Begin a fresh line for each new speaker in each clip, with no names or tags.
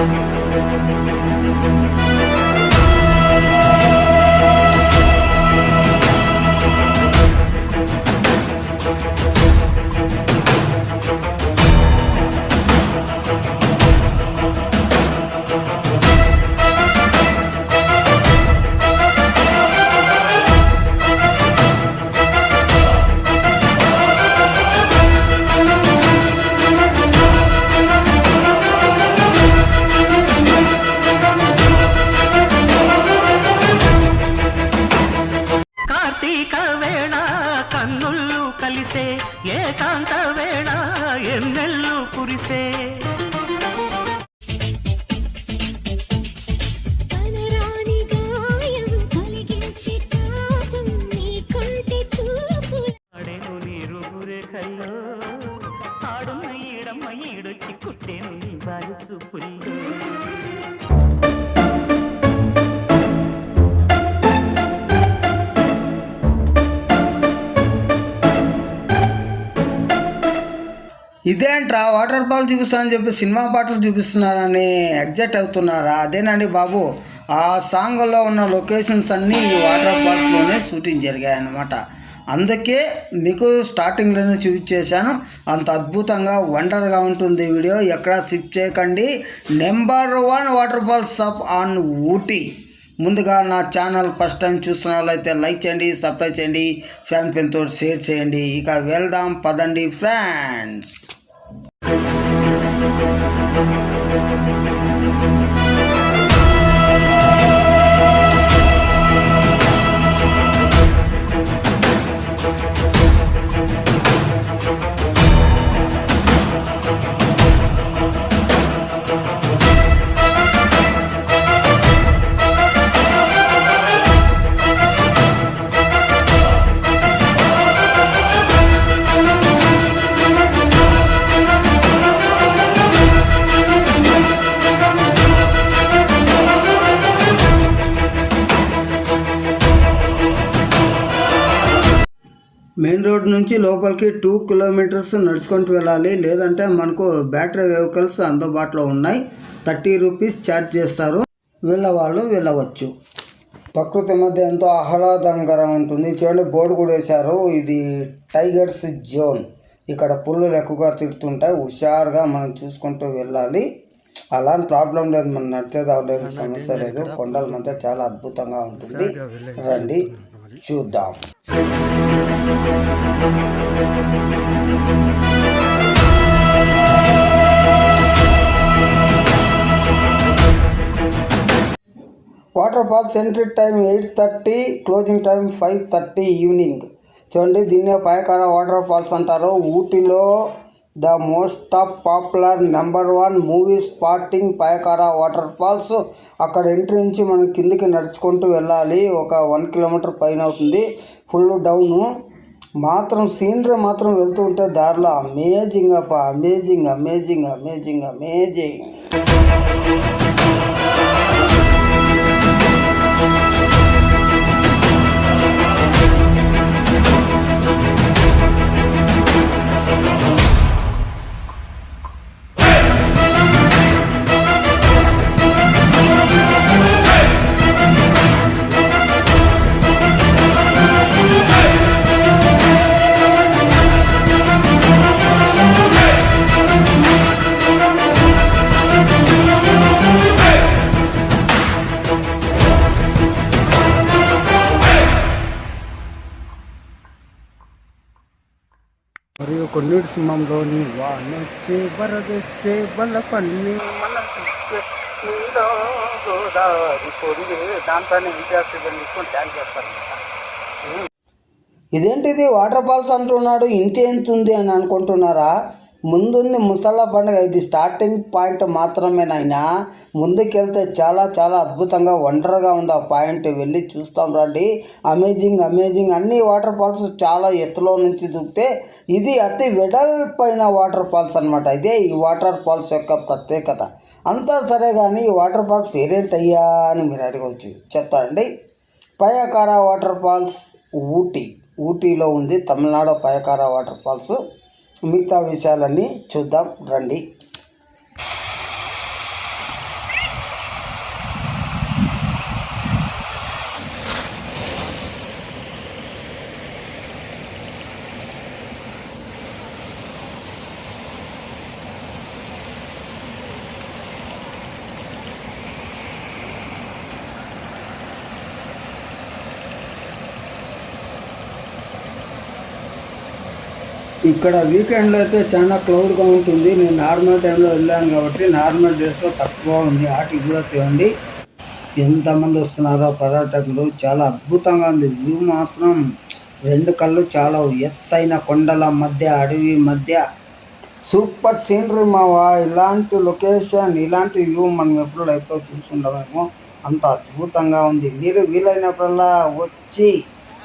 Thank you. వేళ కన్నుళ్ళు కలిసే ఏకాంత వేళ ఎన్నెల్లు కురిసే. ఆడున్న ఈడమ్మ ఈడొచ్చి కుట్టేను.
ఇదేంట్రా? వాటర్ ఫాల్ చూపిస్తానని చెప్పి సినిమా పాటలు చూపిస్తున్నారని ఎగ్జైట్ అవుతున్నారా? అదేనండి బాబు. ఆ సాంగ్లో ఉన్న లొకేషన్స్ అన్నీ ఈ వాటర్ ఫాల్స్లోనే షూటింగ్ జరిగాయి అన్నమాట అందుకే మీకు స్టార్టింగ్లోనే చూపించేశాను. అంత అద్భుతంగా వండర్గా ఉంటుంది ఈ వీడియో. ఎక్కడా స్కిప్ చేయకండి. Number one water falls of on Ooty. ముందుగా నా ఛానల్ ఫస్ట్ టైం చూస్తున్న వాళ్ళైతే లైక్ చేయండి సబ్స్క్రైబ్ చేయండి ఫ్యాన్ పెన్తో షేర్ చేయండి. ఇక వెళ్దాం పదండి ఫ్రెండ్స్. మెయిన్ రోడ్ నుంచి లోపలికి టూ కిలోమీటర్స్ నడుచుకుంటూ వెళ్ళాలి. లేదంటే మనకు బ్యాటరీ వెహికల్స్ అందుబాటులో ఉన్నాయి. థర్టీ రూపీస్ ఛార్జ్ చేస్తారు. వెళ్ళవాళ్ళు వెళ్ళవచ్చు. ప్రకృతి మధ్య ఎంతో ఆహ్లాదకరంగా ఉంటుంది. చూడండి బోర్డు కూడా వేశారు. ఇది టైగర్స్ జోన్. ఇక్కడ పుల్లులు ఎక్కువగా తిరుగుతుంటాయి. హుషారుగా మనం చూసుకుంటూ వెళ్ళాలి. అలాంటి ప్రాబ్లం లేదు. మనం నడిచేది అవ్వలేదు. సమస్య లేదు. కొండల మధ్య చాలా అద్భుతంగా ఉంటుంది. రండి చూద్దాం. Water falls entry time eight thirty closing time five thirty evening. చూడండి దీన్నే పాయకార వాటర్ ఫాల్స్ అంటారు. ఊటీలో the most of popular number one movie spotting Pykara water falls. అక్కడ ఎంట్రీ నుంచి మనం కిందికి నడుచుకుంటూ వెళ్ళాలి. ఒక వన్ కిలోమీటర్ పైన అవుతుంది. Full down. మాత్రం సీనరీ మాత్రం వెళ్తూ ఉంటే దారిలో అమేజింగ్ అప్ప అమేజింగ్ అమేజింగ్ అమేజింగ్ అమేజింగ్ మరియు సింహంలోని వానొచ్చే వరదొచ్చే బలపల్లి మనసొచ్చే. నీలో గోదావరి పొడిగే దాంట్లోనే ఇంటియాస్ తీసుకొని డ్యాన్స్ చేస్తారు ఇదేంటిది? వాటర్ ఫాల్స్ అంటున్నాడు ఇంత ఎంత ఉంది అని అనుకుంటున్నారా? ముందుంది ముసళ్ళ పండుగ ఇది స్టార్టింగ్ పాయింట్ మాత్రమేనైనా ముందుకెళ్తే చాలా చాలా అద్భుతంగా వండర్గా ఉంది ఆ పాయింట్ వెళ్ళి చూస్తాం రండి. అమేజింగ్ అమేజింగ్ అన్ని వాటర్ ఫాల్స్ చాలా ఎత్తులో నుంచి దూకితే ఇది అతి వెడల్పైన వాటర్ ఫాల్స్ అనమాట ఇదే ఈ వాటర్ ఫాల్స్ యొక్క ప్రత్యేకత. అంతా సరే కానీ ఈ వాటర్ ఫాల్స్ పేరేంటయ్యా అని మీరు అడగవచ్చు. చెప్తానండి పయకార వాటర్ ఫాల్స్ ఊటీ. ఊటీలో ఉంది తమిళనాడు పయకార వాటర్ ఫాల్స్ మిగతా విషయాలన్నీ చూద్దాం రండి. ఇక్కడ వీకెండ్లో అయితే చాలా క్లౌడ్గా ఉంటుంది. నేను నార్మల్ టైంలో వెళ్ళాను కాబట్టి నార్మల్ డేస్లో తక్కువ ఉంది. వాటికి కూడా చూడండి ఎంతమంది వస్తున్నారో పర్యాటకులు. చాలా అద్భుతంగా ఉంది. వ్యూ మాత్రం రెండు కళ్ళు చాలా ఎత్తైన కొండల మధ్య అడవి మధ్య. సూపర్ సీనరీ మావా. ఇలాంటి లొకేషన్ ఇలాంటి వ్యూ మనం ఎప్పుడు లైఫ్లో చూసుండమేమో అంత అద్భుతంగా ఉంది. మీరు వీలైనప్పుడల్లా వచ్చి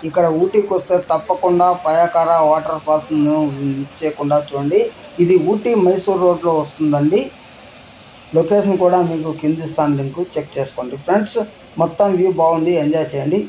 ఇక్కడ ఊటీకి వస్తే తప్పకుండా పయాకార వాటర్ ఫాల్స్ను ఇచ్చేయకుండా చూడండి. ఇది ఊటీ మైసూర్ రోడ్లో వస్తుందండి. లొకేషన్ కూడా మీకు కింది స్థాన్ లింక్ చెక్ చేసుకోండి. ఫ్రెండ్స్ మొత్తం వ్యూ బాగుంది. ఎంజాయ్ చేయండి.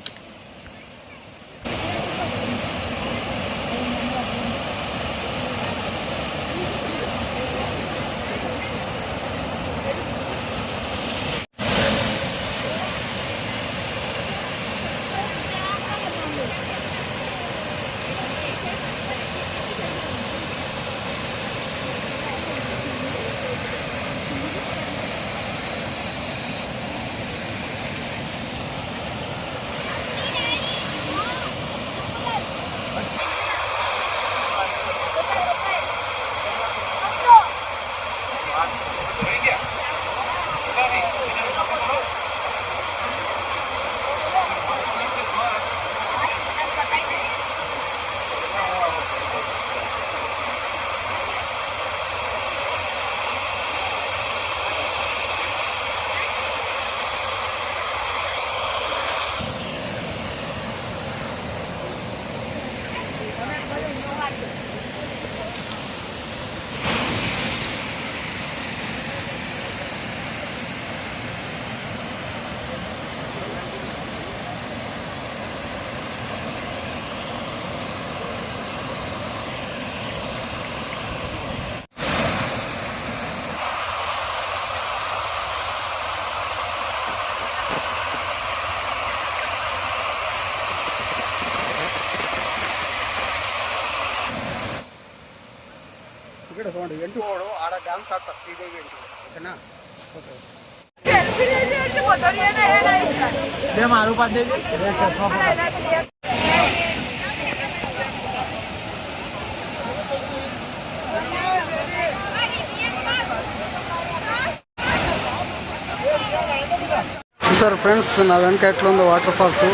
చూసారు ఫ్రెండ్స్ నా వెనక ఎట్లా ఉందో వాటర్ ఫాల్స్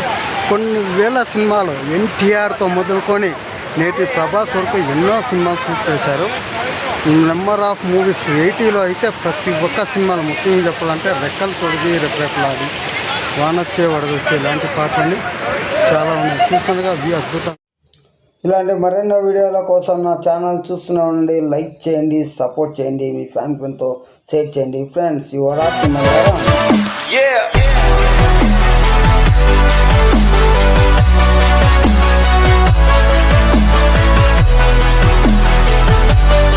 కొన్ని వేల సినిమాలు ఎన్టీఆర్తో మొదలుకొని నేటి ప్రభాస్ వరకు ఎన్నో సినిమాలు షూట్ చేశారు. నెంబర్ ఆఫ్ మూవీస్ ఎయిటీలో అయితే ప్రతి ఒక్క సినిమాలు ముఖ్యంగా చెప్పాలంటే రెక్కలు తొడిగి రెప్పలాడి వానొచ్చే వడదొచ్చే ఇలాంటి పాటలు చాలా ఉన్నాయి. చూస్తుండగా వ్యూ అద్భుతం. ఇలాంటి మరెన్నో వీడియోల కోసం నా ఛానల్ చూస్తూనే ఉండండి. లైక్ చేయండి సపోర్ట్ చేయండి. మీ ఫ్యాన్ ఫ్రెండ్తో షేర్ చేయండి. Friends your
Yeah.